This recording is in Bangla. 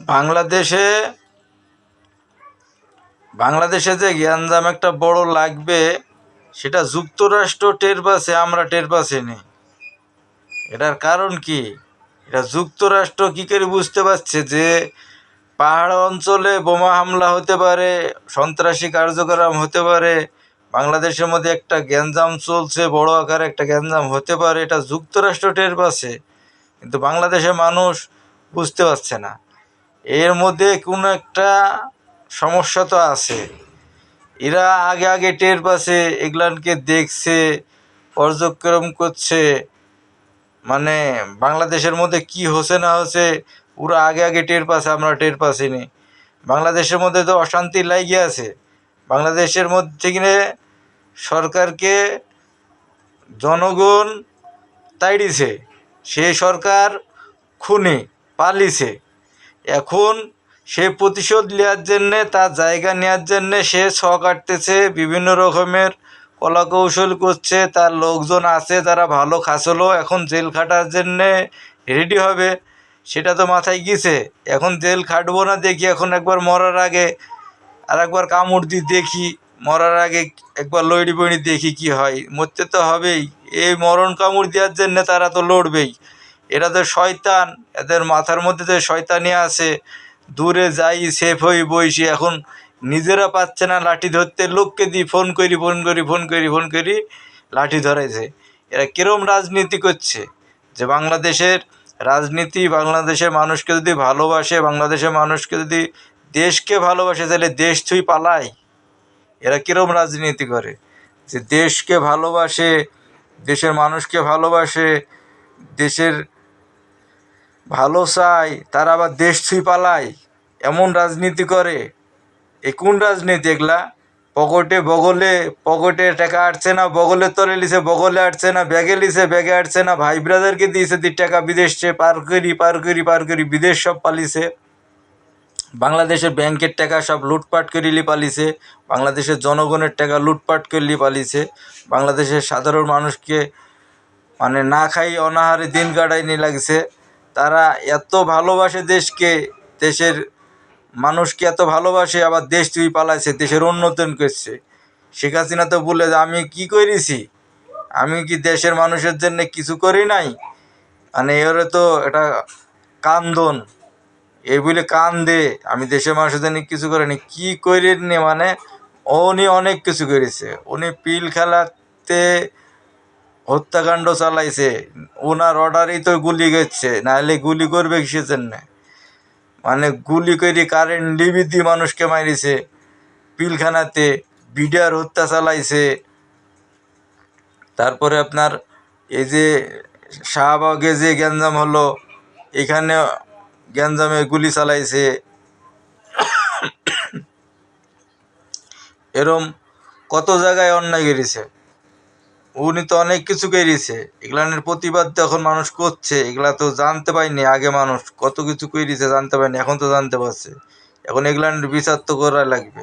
বাংলাদেশে বাংলাদেশে যে গ্যাঞ্জাম একটা বড় লাগবে, সেটা যুক্তরাষ্ট্র টের পাচ্ছে, আমরা টের পাচ্ছি নি। এটার কারণ কি? এটা যুক্তরাষ্ট্র কী করে বুঝতে পারছে যে, পাহাড় অঞ্চলে বোমা হামলা হতে পারে, সন্ত্রাসী কার্যক্রম হতে পারে, বাংলাদেশের মধ্যে একটা গ্যাঞ্জাম চলছে, বড় আকারে একটা গ্যাঞ্জাম হতে পারে, এটা যুক্তরাষ্ট্র টের পাচ্ছে, কিন্তু বাংলাদেশের মানুষ বুঝতে পারছে না। এর মধ্যে কোনো একটা সমস্যা তো আছে। এরা আগে আগে টের পাচ্ছে এগুলানকে দেখছে, পর্যক্রম করছে। মানে বাংলাদেশের মধ্যে কি হচ্ছে না হচ্ছে, ওরা আগে আগে টের পাচ্ছে, আমরা টের পাচ্ছিনি বাংলাদেশের মধ্যে তো অশান্তি লাগিয়ে আছে। বাংলাদেশের মধ্যে কিনে সরকারকে জনগণ তাইড়িছে। সেই সরকার খুনি, পালিছে। এখন সে প্রতিশোধ নেওয়ার জন্যে, তার জায়গা নেওয়ার জন্যে সে ছ কাটতেছে বিভিন্ন রকমের কলা কৌশল করছে, তার লোকজন আছে যারা ভালো খাসলো, এখন জেল খাটার জন্যে রেডি হবে, সেটা তো মাথায় গিয়েছে। এখন জেল খাটবো না দেখি, এখন একবার মরার আগে আর একবার কামড় দিয়ে দেখি, মরার আগে একবার লড়ি বড়ি দেখি কি হয়, মরতে তো হবেই। এই মরণ কামড় দেওয়ার জন্যে তারা তো লড়বেই। এরা তো শয়তান, এদের মাথার মধ্যে যে শয়তানি আছে, দূরে যাই সেফ হই বইসি, এখন নিজেরা পাচ্ছে না লাঠি ধরতে, লোককে দিই ফোন করি ফোন করি ফোন করি ফোন করি, লাঠি ধরাইছে। এরা কিরম রাজনীতি করছে? যে বাংলাদেশের রাজনীতি, বাংলাদেশের মানুষকে যদি ভালোবাসে, বাংলাদেশের মানুষকে যদি দেশকে ভালোবাসে, তাহলে দেশ থুই পালায়। এরা কিরম রাজনীতি করে? যে দেশকে ভালোবাসে, দেশের মানুষকে ভালোবাসে, দেশের ভালো চায়, তারা আবার দেশ ছুঁই পালায়, এমন রাজনীতি করে। এ কোন রাজনীতি এগুলা পকেটে বগলে পকেটে টাকা আটছে না বগলে তলে লিছে, বগলে আটছে না, ব্যাগে লিছে, ব্যাগে আটছে না, ভাই ব্রাদারকে দিয়েছে দি টাকা বিদেশে পার করি পার করি পার করি, বিদেশ সব পালিছে। বাংলাদেশের ব্যাংকের টাকা সব লুটপাট করিলি পালিছে, বাংলাদেশের জনগণের টাকা লুটপাট করলি পালিছে, বাংলাদেশের সাধারণ মানুষকে মানে না খাই অনাহারে দিন কাটাইনি লাগছে। তারা এত ভালোবাসে দেশকে, দেশের মানুষকে এত ভালোবাসে, আবার দেশ তুই পালাইছে, দেশের উন্নতন করছে। শেখ হাসিনা তো বলে যে, আমি কি করেছি? আমি কি দেশের মানুষের জন্য কিছু করি নাই? মানে এবারে তো এটা কান্দন। এই বলে কান দে আমি দেশের মানুষের জন্য কিছু করিনি। কি করিনি মানে উনি অনেক কিছু করেছে। উনি পিল খেলাতে হত্যাকাণ্ড চালাইছে। ওনার অর্ডারেই তো গুলি গেছে নাহলে গুলি করবে কিসের জন্যে? মানে গুলি করে কারেন্ট লিবি দিয়ে মানুষকে মারিছে, পিলখানাতে বিডিআর হত্যা চালাইছে। তারপরে আপনার এই যে শাহবাগে যে গ্যাঞ্জাম হলো, এখানে গ্যাঞ্জামে গুলি চালাইছে। এরম কত জায়গায় অন্যায় করেছে? উনি তো অনেক কিছু করেছে এগুলানের প্রতিবাদ এখন মানুষ করছে। এগুলা তো জানতে পারিনি আগে মানুষ কত কিছু করেছে জানতে পারিনি এখন তো জানতে পারছে। এখন এগুলানের বিচার তো করা লাগবে।